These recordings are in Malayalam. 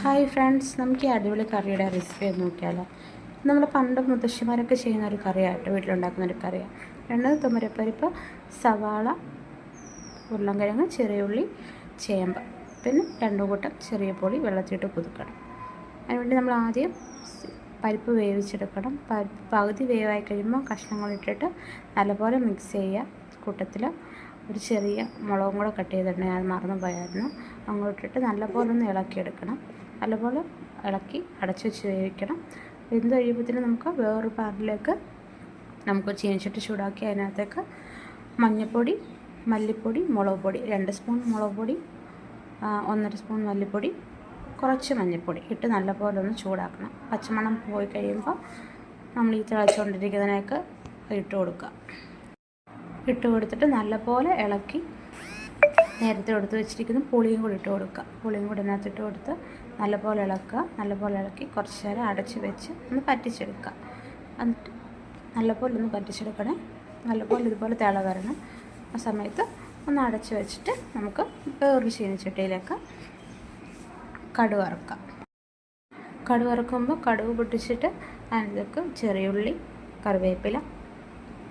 ഹായ് ഫ്രണ്ട്സ് നമുക്ക് ഈ അടിപൊളി കറിയുടെ റെസിപ്പി ഒന്ന് നോക്കിയാലോ. നമ്മൾ പണ്ട് മുത്തശ്ശിമാരൊക്കെ ചെയ്യുന്ന ഒരു കറിയായിട്ട് വീട്ടിലുണ്ടാക്കുന്ന ഒരു കറിയാണ് രണ്ട് തുമരപ്പരിപ്പ് സവാള ഉരുളൻകിഴങ്ങ് ചെറിയ ഉള്ളി ചേമ്പ്. പിന്നെ രണ്ടു കൂട്ടം ചെറിയ പൊളി വെള്ളത്തിലിട്ട് കുതുക്കണം. അതിനുവേണ്ടി നമ്മൾ ആദ്യം പരിപ്പ് വേവിച്ചെടുക്കണം. പരിപ്പ് പകുതി വേവായി കഴിയുമ്പോൾ കഷ്ണങ്ങളിട്ടിട്ട് നല്ലപോലെ മിക്സ് ചെയ്യുക. കൂട്ടത്തിൽ ഒരു ചെറിയ മുളകും കൂടെ കട്ട് ചെയ്തിട്ടുണ്ടെങ്കിൽ ഞാൻ മറന്നു പോയായിരുന്നു അങ്ങോട്ടിട്ട് നല്ലപോലെ ഒന്ന് ഇളക്കിയെടുക്കണം. നല്ലപോലെ ഇളക്കി അടച്ചു വെച്ച് വേവിക്കണം വെന്ത് കഴിയുമ്പോഴത്തേനും നമുക്ക് വേറൊരു പാനിലേക്ക് നമുക്ക് ചീനിച്ചട്ടി ചൂടാക്കി അതിനകത്തേക്ക് മഞ്ഞൾപ്പൊടി മല്ലിപ്പൊടി മുളക് പൊടി രണ്ട് സ്പൂൺ മുളക് പൊടി ഒന്നര സ്പൂൺ മല്ലിപ്പൊടി കുറച്ച് മഞ്ഞൾപ്പൊടി ഇട്ട് നല്ലപോലെ ഒന്ന് ചൂടാക്കണം. പച്ചമണം പോയി കഴിയുമ്പോൾ നമ്മൾ ഈ തിളച്ചുകൊണ്ടിരിക്കുന്നതിനേക്ക് ഇട്ട് കൊടുക്കുക. ഇട്ട് കൊടുത്തിട്ട് നല്ലപോലെ ഇളക്കി നേരത്തെ എടുത്ത് വെച്ചിരിക്കുന്ന. പുളിയും കൂടി ഇട്ട് കൊടുക്കുക. പുളിയും കൂടി ഇതിനകത്ത് ഇട്ട് കൊടുത്ത് നല്ലപോലെ ഇളക്കുക. നല്ലപോലെ ഇളക്കി കുറച്ച് നേരം അടച്ച് വെച്ച് ഒന്ന് പറ്റിച്ചെടുക്കുക. എന്നിട്ട് നല്ലപോലെ ഒന്ന് പറ്റിച്ചെടുക്കണേ. നല്ലപോലെ ഇതുപോലെ തിള വരണം. ആ സമയത്ത് ഒന്ന് അടച്ച് വെച്ചിട്ട് നമുക്ക് വേറൊരു ചീനിച്ചട്ടിയിലേക്ക് കടുക് ഇറക്കാം കടുക് ഇറക്കുമ്പോൾ കടുക് പൊട്ടിച്ചിട്ട് അതിലേക്ക് ചെറിയുള്ളി കറിവേപ്പില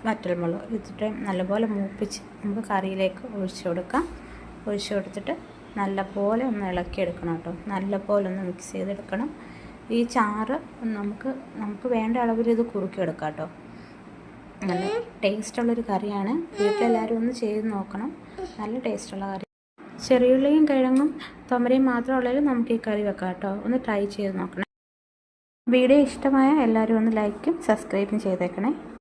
വറ്റൽമുളക് ഇതിട്ട് നല്ലപോലെ മൂപ്പിച്ച് നമുക്ക് കറിയിലേക്ക് ഒഴിച്ചു കൊടുക്കാം. ഒഴിച്ചു കൊടുത്തിട്ട് നല്ലപോലെ ഒന്ന് ഇളക്കിയെടുക്കണം കേട്ടോ. നല്ലപോലെ ഒന്ന് മിക്സ് ചെയ്തെടുക്കണം. ഈ ചാറ് നമുക്ക് നമുക്ക് വേണ്ട അളവിൽ ഇത് കുറുക്കിയെടുക്കാം കേട്ടോ. നല്ല ടേസ്റ്റുള്ളൊരു കറിയാണ്. വീട്ടിലെല്ലാവരും ഒന്ന് ചെയ്ത് നോക്കണം. നല്ല ടേസ്റ്റുള്ള കറി. ചെറിയുള്ളിയും കിഴങ്ങും തൊമരയും മാത്രമുള്ളതിൽ നമുക്ക് ഈ കറി വെക്കാം കേട്ടോ. ഒന്ന് ട്രൈ ചെയ്ത് നോക്കണം. വീഡിയോ ഇഷ്ടമായ എല്ലാവരും ഒന്ന് ലൈക്കും സബ്സ്ക്രൈബും ചെയ്തേക്കണേ.